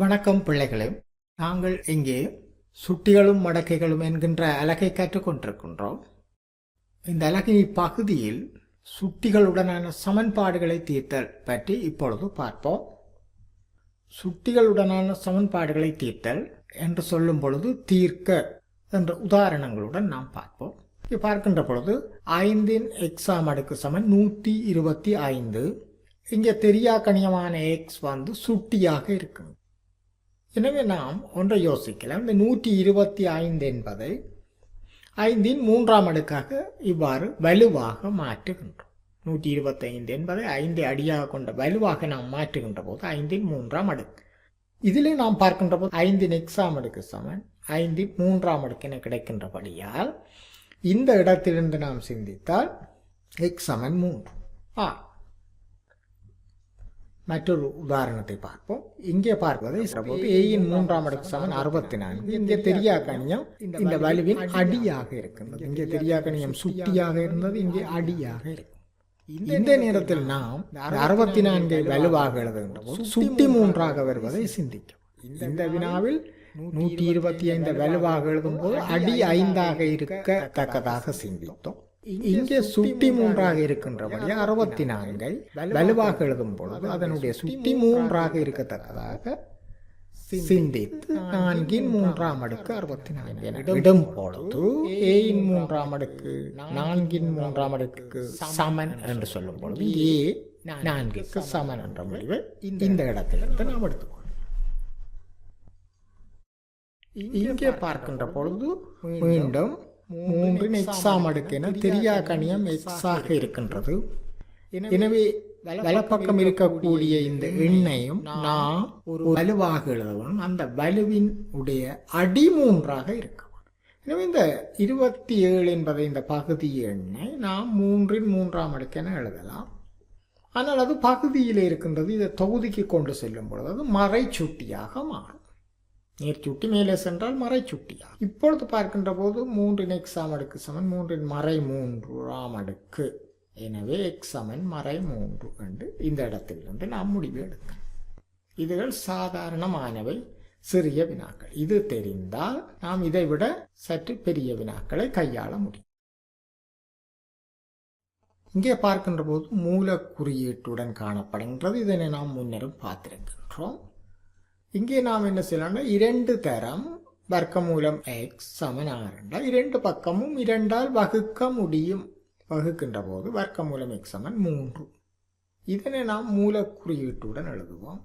வணக்கம் பிள்ளைகளே. நாங்கள் இங்கே சுட்டிகளும் மடக்கைகளும் என்கின்ற அலகை கற்றுக்கொண்டிருக்கின்றோம். இந்த அலகின் பகுதியில் சுட்டிகளுடனான சமன்பாடுகளை தீர்த்தல் பற்றி இப்பொழுது பார்ப்போம். சுட்டிகளுடனான சமன்பாடுகளை தீர்த்தல் என்று சொல்லும் பொழுது தீர்க்க என்ற உதாரணங்களுடன் நாம் பார்ப்போம். பார்க்கின்ற பொழுது ஐந்தின் எக்ஸாம் அடுக்கு சமன் நூற்றி இருபத்தி ஐந்து. இங்கே தெரியா கணியமான எக்ஸ் வந்து சுட்டியாக இருக்கும். எனவே நாம் ஒன்றை யோசிக்கலாம். இந்த நூற்றி இருபத்தி ஐந்து என்பதை ஐந்தின் மூன்றாம் அடுக்காக இவ்வாறு வலுவாக மாற்றுகின்றோம். நூற்றி இருபத்தைந்து என்பதை ஐந்து அடியாக கொண்ட வலுவாக நாம் மாற்றுகின்ற போது ஐந்தின் மூன்றாம் அடுக்கு. இதிலே நாம் பார்க்கின்ற போது ஐந்தின் எக்ஸாம் அடுக்கு சமன் ஐந்தின் மூன்றாம் அடுக்கு என கிடைக்கின்றபடியால் இந்த இடத்திலிருந்து நாம் சிந்தித்தால் எக்ஸ் சமன் மூன்று. ஆ மற்றொரு உதாரணத்தை பார்ப்போம். இங்கே பார்ப்பதை போது ஏயின் மூன்றாம் அடுக்கு சமன் அறுபத்தி நான்கு இங்கே தெரியா கணியம் இந்த வலுவின் அடியாக இருக்கின்றது. இங்கே தெரியா கணியம் சுட்டியாக இருந்தது. இங்கே அடியாக இருக்கும் இந்த நேரத்தில் நாம் அறுபத்தி நான்கை வலுவாக எழுதுகின்ற போது சுட்டி மூன்றாக வருவதை சிந்திக்கும். இந்த வினாவில் நூற்றி இருபத்தி ஐந்து வலுவாக எழுதும் போது அடி ஐந்தாக இருக்கத்தக்கதாக சிந்தித்தோம். இங்கே சுட்டி மூன்றாக இருக்கின்றபடி அறுபத்தி நான்கை வலுவாக எழுதும் பொழுது அதனுடைய சுட்டி மூன்றாக இருக்கத்தக்கதாக சிந்தித்து நான்கின் மூன்றாம் அடுக்கு அறுபத்தி நான்கு என இடும் பொழுது ஏயின் மூன்றாம் அடுக்கு நான்கின் மூன்றாம் அடுக்கு சமன் என்று சொல்லும் பொழுது ஏ நான்குக்கு சமன் என்ற முடிவை இந்த இடத்திலிருந்து நாம் எடுத்துக்கொள்வோம். இங்கே பார்க்கின்ற பொழுது மீண்டும் மூன்றின் எக்ஸாம் அடுக்கு என தெரியா கணியம் எக்ஸாக இருக்கின்றது. எனவே வலப்பக்கம் இருக்கக்கூடிய இந்த எண்ணையும் நாம் ஒரு வலுவாக எழுதவும் அந்த வலுவின் உடைய அடி மூன்றாக இருக்க எனவே இந்த இருபத்தி ஏழு என்பதை இந்த பகுதி எண்ணை நாம் மூன்றின் மூன்றாம் அடுக்கென எழுதலாம். ஆனால் அது பகுதியில் இருக்கின்றது. இதை தொகுதிக்கு கொண்டு செல்லும் பொழுது அது மறைச்சுட்டியாக மாறும். நேர்ச்சுட்டி மேலே சென்றால் மறைச்சுட்டியா? இப்பொழுது பார்க்கின்ற போது மூன்றின் எக்ஸாம் அடுக்கு சமன் மூன்றின் மறை மூன்று ஆம் அடுக்கு. எனவே எக்ஸ் சமன் மறை மூன்று என்று இந்த இடத்திலிருந்து நாம் முடிவு எடுக்க இதுகள் சாதாரணமானவை சிறிய வினாக்கள். இது தெரிந்தால் நாம் இதை விட சற்று பெரிய வினாக்களை கையாள முடியும். இங்கே பார்க்கின்ற போது மூல குறியீட்டுடன் காணப்படுகின்றது. இதனை நாம் முன்னரும் பார்த்திருக்கின்றோம். இங்கே நாம் என்ன செய்யலாம்னா இரண்டு தரம் வர்க்கமூலம் எக்ஸ் சமன் ஆறுண்டா இரண்டு பக்கமும் இரண்டால் வகுக்க முடியும். வகுக்கின்ற போது வர்க்கமூலம் எக்ஸ் சமன் மூன்று. இதனை நாம் மூல குறியீட்டுடன் எழுதுவோம்.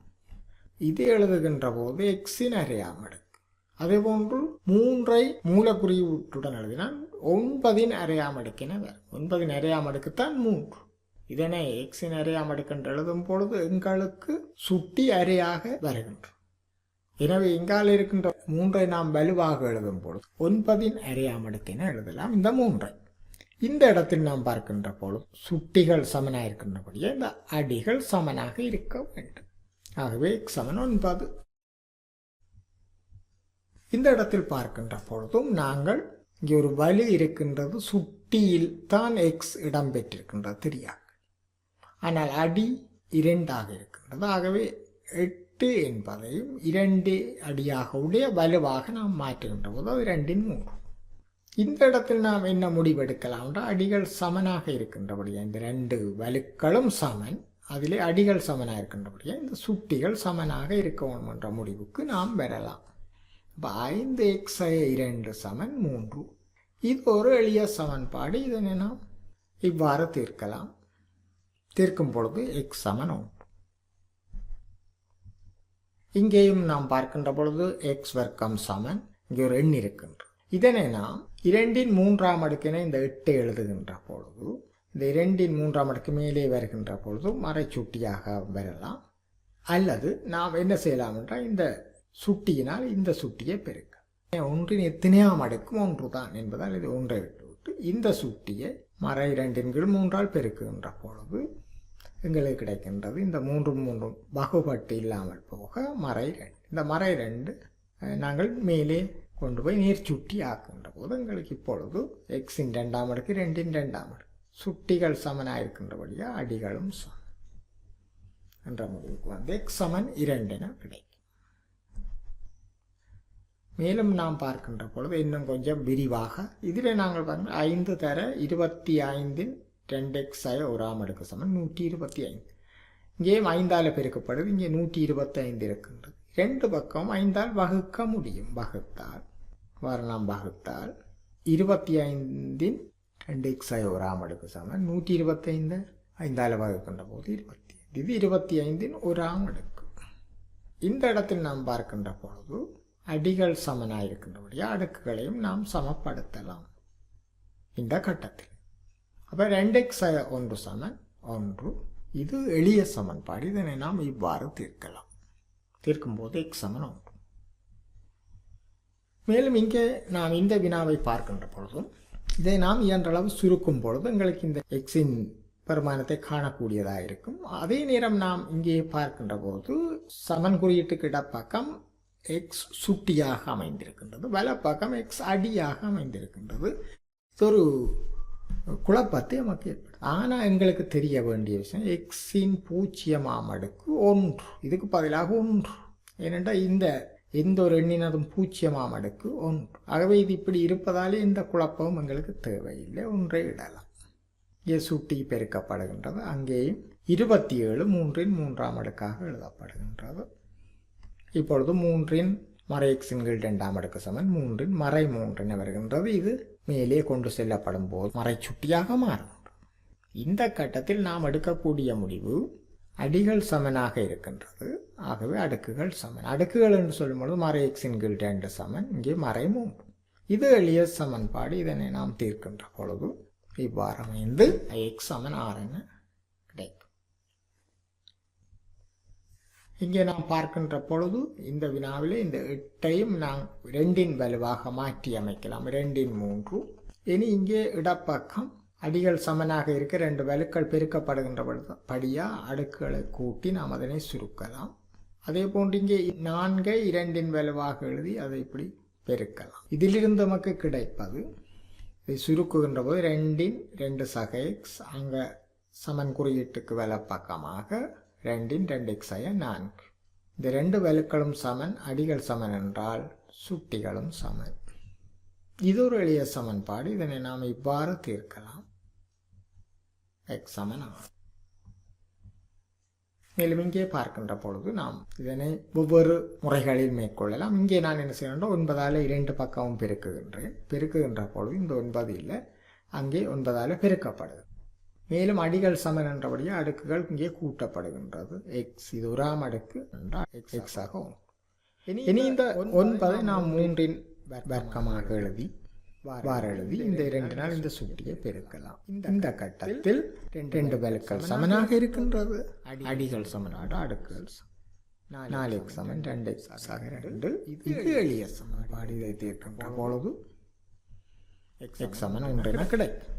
இது எழுதுகின்ற போது எக்ஸின் அரையாம் அடுக்கு அதே போன்று மூன்றை மூல குறியீட்டுடன் எழுதினால் ஒன்பதின் அரையாமடுக்கின வரும் ஒன்பதின் அரையாமடுக்குத்தான் மூன்று. இதனை எக்ஸின் அரையாம் எழுதும் பொழுது எங்களுக்கு சுட்டி அரையாக வருகின்றோம் எனவே இங்கால் இருக்கின்ற மூன்றை நாம் வலுவாக எழுதும் பொழுது ஒன்பதின் அரையாம் எழுதலாம் இந்த மூன்றை. இந்த இடத்தில் நாம் பார்க்கின்ற போலும் சுட்டிகள் சமனாக இருக்கின்றபடியே இந்த அடிகள் சமனாக இருக்க வேண்டும். ஆகவே சமன் ஒன்பது. இந்த இடத்தில் பார்க்கின்ற பொழுதும் நாங்கள் இங்கே ஒரு வலி இருக்கின்றது சுட்டியில் தான் எக்ஸ் இடம்பெற்றிருக்கின்றது தெரியாது. ஆனால் அடி இரண்டாக இருக்கின்றது. ஆகவே எட்டு என்பதையும் இரண்டு அடியாக உடைய வலுவாக நாம் மாற்றுகின்ற போது அது ரெண்டின் மூன்று. இந்த இடத்தில் நாம் என்ன முடிவெடுக்கலாம் என்றால் அடிகள் சமனாக இருக்கின்றபடியா இந்த ரெண்டு வலுக்களும் சமன் அதிலே அடிகள் சமனாக இருக்கின்றபடியா இந்த சுட்டிகள் சமனாக இருக்க வேண்டும் என்ற முடிவுக்கு நாம் வரலாம். இப்போ ஐந்து எக்ஸ் இரண்டு சமன் மூன்று. இது ஒரு எளிய சமன்பாடு இதனை நாம் இவ்வாறு தீர்க்கலாம். தீர்க்கும் பொழுது எக்ஸ் சமன் ஒன்று. இங்கேயும் நாம் பார்க்கின்ற பொழுது எக்ஸ் வர்க்கம் சமன் இங்கே ஒரு எண் இருக்கின்ற இதனை நாம் இரண்டின் மூன்றாம் அடுக்கினை இந்த எட்டு எழுதுகின்ற பொழுது இந்த இரண்டின் மூன்றாம் அடுக்கு மேலே வருகின்ற பொழுது மறைச்சுட்டியாக வரலாம். அல்லது நாம் என்ன செய்யலாம் என்றால் இந்த சுட்டியினால் இந்த சுட்டியை பெருக்க. ஒன்றின் எத்தனையாம் அடுக்கும் ஒன்று தான் என்பதால் இது ஒன்றை விட்டுவிட்டு இந்த சுட்டியை மறை இரண்டின் கீழ் மூன்றால் பெருக்குகின்ற பொழுது எங்களுக்கு கிடைக்கின்றது. இந்த மூன்று மூன்றும் வகுபட்டு இல்லாமல் போக மறை ரெண்டு. இந்த மறை ரெண்டு நாங்கள் மேலே கொண்டு போய் நீர் சுட்டி ஆக்குகின்ற போது எங்களுக்கு இப்பொழுது எக்ஸின் ரெண்டாம் அடுக்கு ரெண்டின் ரெண்டாம் அடுக்கு. சுட்டிகள் சமனாக இருக்கின்றபடியாக அடிகளும் சமன் என்ற முடிவுக்கு வந்து எக்ஸ் சமன் இரண்டென கிடைக்கும். மேலும் நாம் பார்க்கின்ற பொழுது இன்னும் கொஞ்சம் விரிவாக இதில் நாங்கள் பாருங்கள் ஐந்து தர இருபத்தி ஐந்தின் ரெண்டு எக்ஸ் ஆய ஒராம் அடுக்கு சமன் நூற்றி இருபத்தி ஐந்து இங்கேயும் ஐந்தால் பெருக்கப்படுது இங்கே நூற்றி இருபத்தைந்து இருக்கின்றது ரெண்டு பக்கம் ஐந்தால் வகுக்க முடியும் வகுத்தால் வரலாம் வகுத்தால் இருபத்தி ஐந்தின் ரெண்டு எக்ஸாய் ஒரு ஒராம் அடுக்கு சமன் நூற்றி இருபத்தைந்து ஐந்தால் வகுக்கின்ற போது இருபத்தி ஐந்து இது இருபத்தி ஐந்தின் ஒராம் அடுக்கு இந்த இடத்தில் நாம் பார்க்கின்ற பொழுது அடிகள் சமனாயிருக்கின்றபடியாக அடுக்குகளையும் நாம் சமப்படுத்தலாம் இந்த கட்டத்தில் அப்போ ரெண்டு எக்ஸ் ஒன்று சமன் ஒன்று. இது எளிய சமன்பாடு. இதனை நாம் இவ்வாறு தீர்க்கலாம். தீர்க்கும்போது எக்ஸ் சமன் ஒன்று. மேலும் இங்கே நாம் இந்த வினாவை பார்க்கின்ற பொழுதும் இதை நாம் இயன்றளவு சுருக்கும் பொழுது எங்களுக்கு இந்த எக்ஸின் வருமானத்தை காணக்கூடியதாக இருக்கும். அதே நேரம் நாம் இங்கே பார்க்கின்ற போது சமன் குறியீட்டுக்கு இடப்பக்கம் எக்ஸ் சுட்டியாக அமைந்திருக்கின்றது. வலப்பக்கம் எக்ஸ் அடியாக அமைந்திருக்கின்றது. ஒரு குழப்பத்தை நமக்கு ஏற்படும் ஆனால் எங்களுக்கு தெரிய வேண்டிய விஷயம் எக்ஸின் பூஜ்ஜியமாம் அடுக்கு ஒன்று. இதுக்கு பதிலாக ஒன்று. ஏனென்றால் இந்த எந்த ஒரு எண்ணினதும் பூஜ்ஜியமாம் அடுக்கு ஒன்று. ஆகவே இது இப்படி இருப்பதாலே இந்த குழப்பமும் எங்களுக்கு தேவையில்லை. ஒன்றை இடலாம். எசுட்டி சுட்டி பெருக்கப்படுகின்றது. அங்கேயும் இருபத்தி ஏழு மூன்றின் மூன்றாம் அடுக்காக எழுதப்படுகின்றது. இப்பொழுது மூன்றின் மறை எக்ஸின்கள் இரண்டாம் அடுக்கு சமன் மூன்றின் மறை மூன்றின் வருகின்றது. இது மேலே கொண்டு செல்லப்படும் போது மறைச்சுட்டியாக மாறும். இந்த கட்டத்தில் நாம் எடுக்கக்கூடிய முடிவு அடிகள் சமனாக இருக்கின்றது. ஆகவே அடுக்குகள் சமன். அடுக்குகள் என்று சொல்லும்பொழுது மறை எக்ஸின்கள் ரெண்டு சமன் இங்கே மறை மூன்று. இது எளிய சமன்பாடு. இதனை நாம் தீர்க்கின்ற பொழுது இவ்வாறு அமைந்து எக்ஸ் சமன் ஆறு என கிடைக்கும் இங்கே நாம் பார்க்கின்ற பொழுது இந்த வினாவிலே இந்த எட்டையும் நாம் ரெண்டின் வலுவாக மாற்றி அமைக்கலாம். ரெண்டின் மூன்று. இனி இங்கே இடப்பக்கம் அடிகள் சமனாக இருக்க ரெண்டு வலுக்கள் பெருக்கப்படுகின்ற பொழுது படியாக அடுக்குகளை கூட்டி நாம் அதனை சுருக்கலாம். அதே போன்று இங்கே நான்கை இரண்டின் வலுவாக எழுதி அதை இப்படி பெருக்கலாம். இதிலிருந்து நமக்கு கிடைப்பது இதை சுருக்குகின்ற போது ரெண்டின் ரெண்டு சக எக்ஸ் அங்கே சமன் குறியீட்டுக்கு வலப்பக்கமாக ரெண்டின் ரெண்டு எக்ஸ் ஆய நான்கு. இந்த ரெண்டு வலுக்களும் சமன் அடிகள் சமன் என்றால் சுட்டிகளும் சமன். இது ஒரு எளிய சமன்பாடு. இதனை நாம் இவ்வாறு தீர்க்கலாம். எக்ஸ் சமன் ஆகும். மேலும் இங்கே பார்க்கின்ற பொழுது நாம் இதனை ஒவ்வொரு முறைகளில் மேற்கொள்ளலாம். இங்கே நான் என்ன செய்யணும் ஒன்பதால் இரண்டு பக்கமும் பெருக்குகின்றேன். பெருக்குகின்ற பொழுது இந்த ஒன்பது இல்லை. அங்கே ஒன்பதால் பெருக்கப்படுது. மேலும் அடிகள் சமன் என்றபடியே அடுக்குகள் இங்கே கூட்டப்படுகின்றது. எக்ஸ் இது ஒராம் அடுக்கு என்றால் எக்ஸ் எக்ஸாக இனி இந்த ஒன்பதை நாம் மூன்றின் வர்க்கமாக எழுதி வார எழுதி இந்த இரண்டு நாள் இந்த சுட்டியை பெருக்கலாம். இந்த கட்டத்தில் ரெண்டு வலுக்கள் சமனாக இருக்கின்றது. அடிகள் சமனாக அடுக்குகள். நாலு எக்ஸ் சமன் ரெண்டு எக்ஸ் ஆக ரெண்டு இது எளிய சமன்பாடு இதை தீர்க்கின்ற பொழுது எக்ஸ் சமன் ஒன்று என கிடைக்கும்.